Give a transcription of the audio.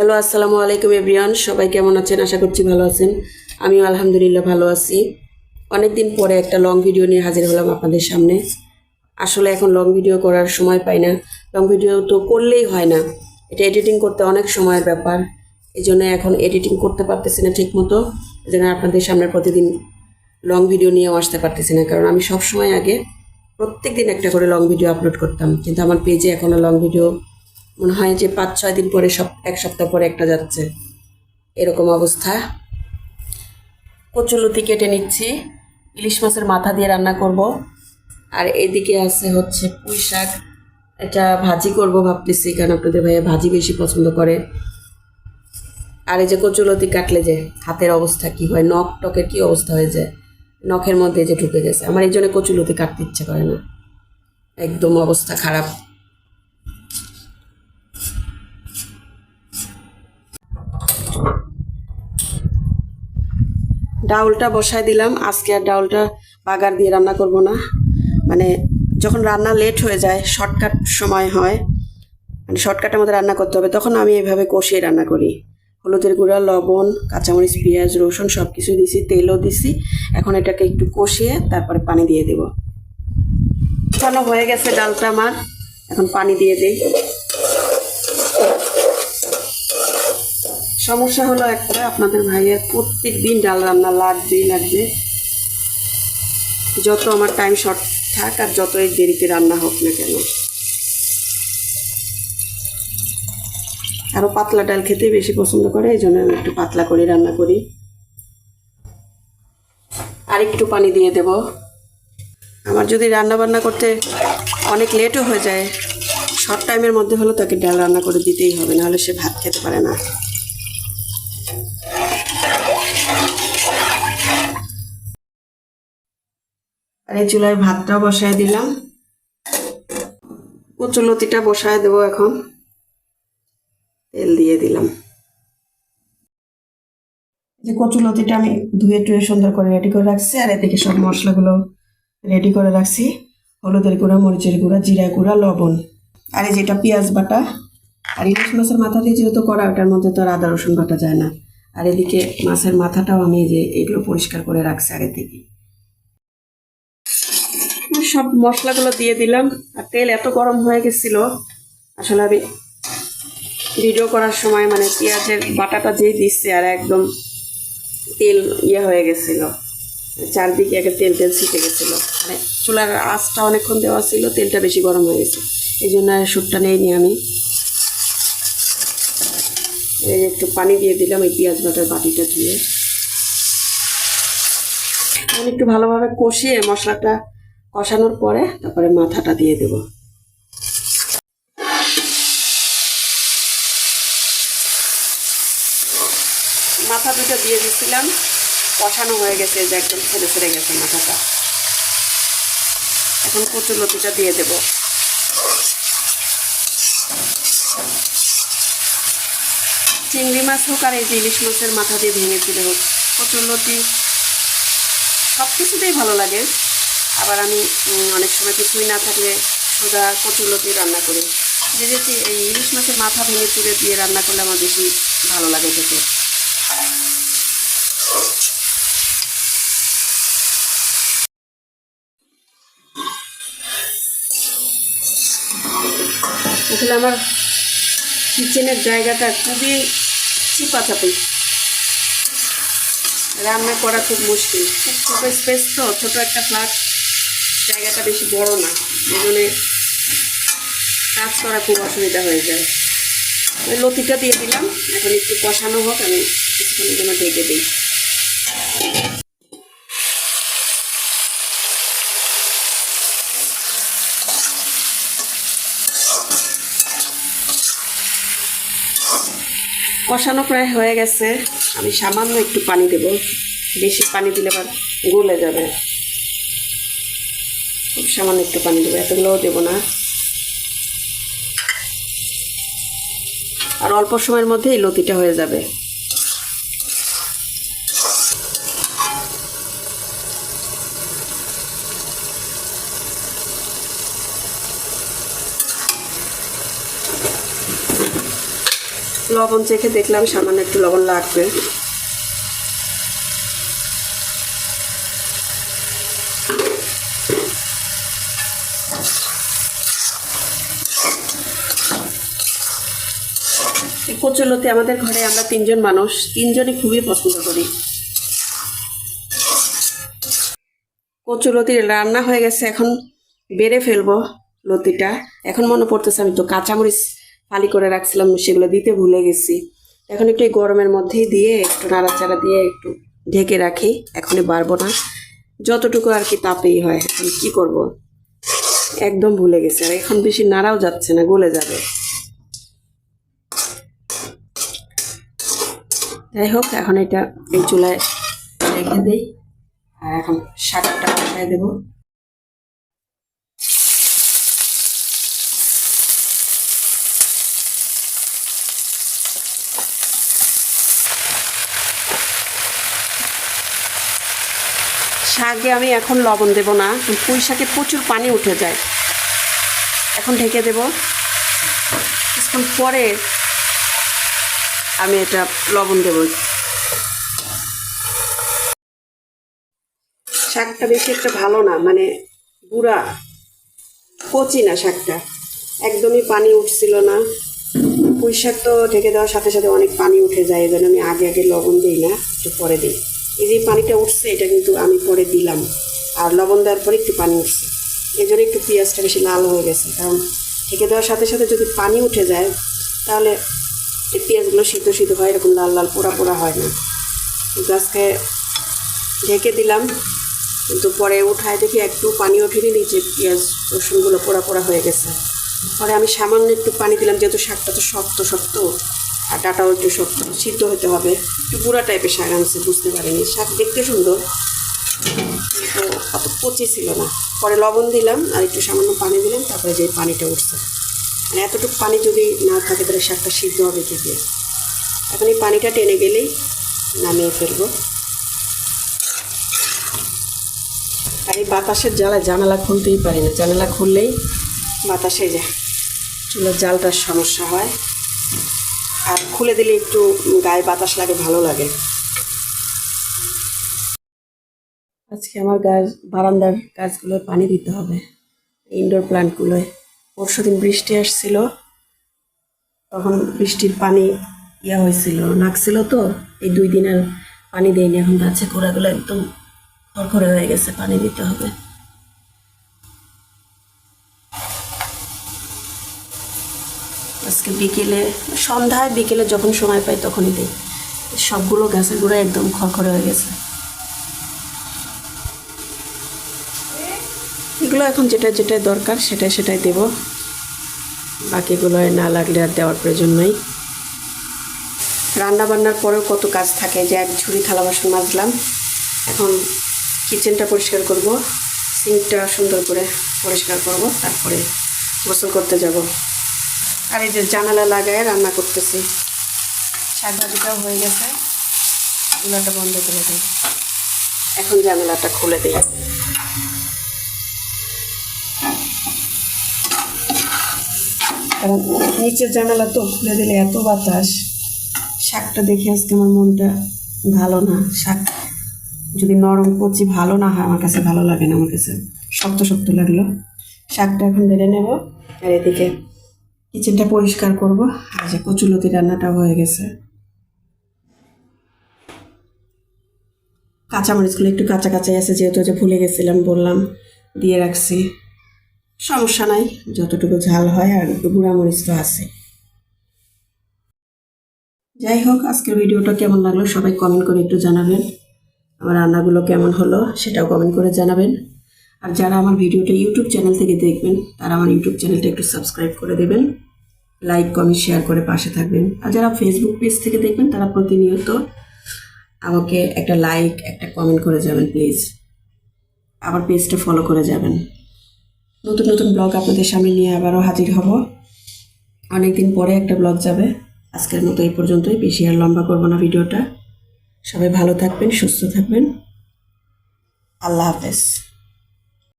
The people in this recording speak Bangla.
হ্যালো, আসসালামু আলাইকুম এভরিওয়ান। সবাই কেমন আছেন? আশা করছি ভালো আছেন। আমিও আলহামদুলিল্লাহ ভালো আছি। অনেক দিন পরে একটা লং ভিডিও নিয়ে হাজির হলাম আপনাদের সামনে। আসলে এখন লং ভিডিও করার সময় পাই না। লং ভিডিও তো করলেই হয় না। এটা এডিটিং করতে অনেক সময়ের ব্যাপার। এই জন্য এখন এডিটিং করতে পারতেছি না ঠিক মতো এই জন্য আপনাদের সামনে প্রতিদিন লং ভিডিও নিয়েও আসতে পারতেছি না। কারণ আমি সব সময় আগে প্রত্যেক দিন একটা করে লং ভিডিও আপলোড করতাম। কিন্তু আমার পেজে এখনও লং ভিডিও মনে হয় যে পাঁচ, ছয় দিন পরে সব এক সপ্তাহ পরে একটা যাচ্ছে। এরকম অবস্থা। কচুলতি কেটে নিচ্ছি। ইলিশ মাছের মাথা দিয়ে রান্না করব। আর এদিকে আছে হচ্ছে পুঁই শাক। এটা ভাজি করব ভাবতেছি, কারণ আপনাদের ভাইয়া ভাজি বেশি পছন্দ করে। আর এই যে কচুলতি কাটলে যে হাতের অবস্থা কি হয়, নখ টকের কি অবস্থা হয়ে যায়, নখের মধ্যে যে ঢুকে গেছে। আমার এই জন্য কচুলতি কাটতে ইচ্ছে করে না। একদম অবস্থা খারাপ। ডাউলটা বসায় দিলাম। আজকে আর ডাউলটা বাগার দিয়ে রান্না করব না। মানে যখন রান্না লেট হয়ে যায় শর্টকাট সময় হয় মানে শর্টকাটের মধ্যে রান্না করতে হবে, তখন আমি এভাবে কষিয়ে রান্না করি। হলুদের গুঁড়া, লবণ, কাঁচামরিচ, পেঁয়াজ, রসুন সব কিছু দিছি, তেলও দিছি। এখন এটাকে একটু কষিয়ে তারপরে পানি দিয়ে দেব। কষানো হয়ে গেছে ডালটা আমার। এখন পানি দিয়ে দিই। সমস্যা হলো একটা আপনাদের ভাইয়ের প্রত্যেক দিন ডাল রান্না লাগবেই লাগবে। যত আমার টাইম শর্ট থাক আর যতই দেরিতে রান্না হোক না কেন। আরও পাতলা ডাল খেতে বেশি পছন্দ করে, এই জন্য আমি একটু পাতলা করে রান্না করি। আর একটু পানি দিয়ে দেব। আমার যদি রান্না বান্না করতে অনেক লেটও হয়ে যায় শর্ট টাইমের মধ্যে হলে তাকে ডাল রান্না করে দিতেই হবে, নাহলে সে ভাত খেতে পারে না। আর এই চুলায় ভাতটাও বসায় দিলাম। কচুলতিটা বসায় দেবো এখন। তেল দিয়ে দিলাম। যে কচুলতিটা আমি ধুয়ে টুয়ে সুন্দর করে রেডি করে রাখছি, আর এদিকে সব মশলাগুলো রেডি করে রাখছি। হলুদের গুঁড়া, মরিচের গুঁড়া, জিরা গুঁড়া, লবণ। আর এই যেটা পেঁয়াজ বাটা, আর ইলিশ মাছের মাথা দিয়ে যেহেতু করা, ওটার মধ্যে তো আর আদা রসুন বাটা যায় না। আর এদিকে মাছের মাথাটাও আমি যে এগুলো পরিষ্কার করে রাখছি আগে থেকে সব মশলাগুলো দিয়ে দিলাম। আর তেল এত গরম হয়ে গেছিল। আসলে আমি ভিডিও করার সময় মানে পেঁয়াজের বাটাটা যেই দিচ্ছে আর একদম তেল ইয়ে হয়ে গেছিল। চারদিকে একে তেল তেল ছিটে গেছিল। মানে চুলার আঁচটা অনেকক্ষণ দেওয়া ছিল, তেলটা বেশি গরম হয়ে গেছে। এই জন্য আর শ্যুটটা নেইনি আমি। এই একটু পানি দিয়ে দিলাম এই পেঁয়াজ বাটার বাটিটা ধুয়ে একটু ভালোভাবে কষিয়ে মশলাটা কষানোর পরে তারপরে মাথাটা দিয়ে দেব। মাথা দুটো দিয়ে দিচ্ছিলাম কষানো হয়ে গেছে যে একদম ছেড়ে ছেড়ে গেছে মাথাটা। এখন কচুর লতিটা দিয়ে দেব। চিংড়ি মাছ হোক আর এই যে ইলিশ মাছের মাথা দিয়ে ভেঙে তুলে হোক, কচুর লতি সব কিছুতেই ভালো লাগে। আবার আমি অনেক সময় কিছুই না থাকলে সোজা কচুলতি রান্না করি। যেটি এই ইলিশ মাছের মাথা ভেঙে তুলে দিয়ে রান্না করলে আমার বেশি ভালো লাগে খেতে। আসলে আমার কিচেনের জায়গাটা খুবই চিপাচাপি। রান্না করা খুব মুশকিল। খুব ছোটো স্পেস তো, ছোটো একটা ফ্ল্যাট। জায়গাটা বেশি বড় না এই জন্যে কাজ করা খুব অসুবিধা হয়ে যায়। ওই লতিটা দিয়ে দিলাম, এখন একটু কষানো হোক, আমি কিছুক্ষণের জন্য ঢেকে দিই। কষানো প্রায় হয়ে গেছে, আমি সামান্য একটু পানি দেব, বেশি পানি দিলে আবার গলে যাবে। খুব সামান্য একটু পানি দেবো, এতগুলোও দেবো না। আর অল্প সময়ের মধ্যে এই লতিটা হয়ে যাবে। লবণ চেখে দেখলাম সামান্য একটু লবণ লাগবে এই কচুলতি, আমাদের ঘরে আমরা তিনজন মানুষ, তিনজনই খুবই পছন্দ করি। কচুলতির রান্না হয়ে গেছে, এখন বেড়ে ফেলব লতিটা। এখন মনে পড়তেছে, আমি তো কাঁচামরিচ ফালি করে রাখছিলাম, সেগুলো দিতে ভুলে গেছি। এখন একটু গরমের মধ্যেই দিয়ে একটু নাড়াচাড়া দিয়ে একটু ঢেকে রাখি, এখনই বাড়বো না। যতটুকু আর কি তাপেই হয়, এখন কি করব? একদম ভুলে গেছে, আর এখন বেশি নাড়াও যাচ্ছে না, গলে যাবে। যাই হোক, এখন এটা এই চুলায় রেখে দিই। আর এখন শাকটা বসাই দেবো। শাকে আমি এখন লবণ দেব না পুঁই শাকে প্রচুর পানি উঠে যায়। এখন ঢেকে দেব। কিছুক্ষণ পরে আমি এটা লবণ দেব। শাকটা বেশি একটা ভালো না মানে বুড়া কচি না শাকটা। একদমই পানি উঠছিল না। পুঁই শাক তো ঢেকে দেওয়ার সাথে সাথে অনেক পানি উঠে যায় এই জন্য আমি আগে আগে লবণ দিই না, একটু পরে দিই। এই যে পানিটা উঠছে, এটা কিন্তু আমি পরে দিলাম। আর লবণ দেওয়ার পরে একটু পানি উঠছে। এই জন্য একটু পেঁয়াজটা বেশি লাল হয়ে গেছে। কারণ ঢেকে দেওয়ার সাথে সাথে যদি পানি উঠে যায়, তাহলে এই পেঁয়াজগুলো সিদ্ধ সিদ্ধ হয়, এরকম লাল লাল পোড়া পোড়া হয় না। কিন্তু আজকে ঢেকে দিলাম, কিন্তু পরে উঠায় দেখি একটু পানি ওঠেনি, নিচে পেঁয়াজ রসুনগুলো পোড়া পোড়া হয়ে গেছে। পরে আমি সামান্য একটু পানি দিলাম, যেহেতু শাকটা তো শক্ত শক্ত, আর ডাটাও একটু শক্ত, সিদ্ধ হতে হবে। একটু বুড়া টাইপের শাক আনছে, বুঝতে পারিনি। শাক দেখতে সুন্দর, কিন্তু অত কচি ছিল না। পরে লবণ দিলাম, আর একটু সামান্য পানি দিলাম, তারপরে যে পানিটা উঠছে। মানে এতটুকু পানি যদি না থাকে তাহলে শাকটা সিদ্ধ হবে কি দিয়ে? এখন এই পানিটা টেনে গেলেই নামিয়ে ফেলব। আর এই বাতাসের জ্বালা, জানালা খুলতেই পারি না। জানালা খুললেই বাতাসে যায়। চুলার জালটার সমস্যা হয়। আর খুলে দিলে একটু গায়ে বাতাস লাগে, ভালো লাগে। আজকে আমার গাছ, বারান্দার গাছগুলো পানি দিতে হবে। ইনডোর প্ল্যান্টগুলোয় পরশু দিন বৃষ্টি আসছিল, তখন বৃষ্টির পানি ইয়া হয়েছিল লাগছিল তো, এই দুই দিনের পানি দেয়নি, এখন গাছে গোড়াগুলো একদম খড়খড়ে হয়ে গেছে, পানি দিতে হবে। আজকে বিকেলে, সন্ধ্যায় বিকেলে যখন সময় পাই তখনই দিই। সবগুলো গাছের গোড়া একদম খড়খড়ে হয়ে গেছে। এগুলো এখন যেটা যেটা দরকার সেটাই সেটাই দেব। বাকিগুলো না লাগলে আর দেওয়ার প্রয়োজন নেই। রান্না বান্নার পরেও কত কাজ থাকে যে এক ঝুড়ি থালা বাসন মাজলাম। এখন কিচেনটা পরিষ্কার করব সিঙ্কটা সুন্দর করে পরিষ্কার করব, তারপরে গোসল করতে যাব। আর এই যে জানালা লাগায় রান্না করতেছি। শাক ভাজিটাও হয়ে গেছে। চুলাটা বন্ধ করে দিই। এখন জানালাটা খুলে দিই। কারণ নিচের জানালা তো খুলে দিলে এত বাতাস। শাকটা দেখে আজকে আমার মনটা ভালো না। শাক যদি নরম কচি ভালো না হয়, আমার কাছে ভালো লাগে না, আমার কাছে শক্ত শক্ত লাগল। শাকটা এখন বেড়ে নেব আর এদিকে কিচেনটা পরিষ্কার করব। আর যে কচুলতি রান্নাটা হয়ে গেছে। কাঁচামরিচগুলো একটু কাঁচা কাঁচাই আছে, যেহেতু যে ভুলে গেছিলাম, বললাম, দিয়ে রাখছি। সমস্যা নাই, যতটুকু ঝাল হয় আর একটু গুঁড়ামরিচ তো আছে। যাই হোক, আজকের ভিডিওটা কেমন লাগল সবাই কমেন্ট করে একটু জানাবেন। আমার রান্নাগুলো কেমন হলো সেটাও কমেন্ট করে জানাবেন। আর যারা আমার ভিডিওটা ইউটিউব চ্যানেল থেকে দেখবেন, তারা আমার ইউটিউব চ্যানেলটা একটু সাবস্ক্রাইব করে দেবেন। লাইক কমেন্ট শেয়ার করে পাশে থাকবেন। আর যারা ফেসবুক পেজ থেকে দেখবেন, তারা প্রতিনিয়ত আমাকে একটা লাইক একটা কমেন্ট করে যাবেন প্লিজ আমার পেজটা ফলো করে যাবেন। নতুন নতুন ব্লগ আপনাদের সামনে নিয়ে আবারও হাজির হব। অনেকদিন পরে একটা ব্লগ যাবে। আজকের মতো এই পর্যন্তই। বেশি আর লম্বা করব না ভিডিওটা। সবাই ভালো থাকবেন, সুস্থ থাকবেন। আল্লাহ হাফেজ।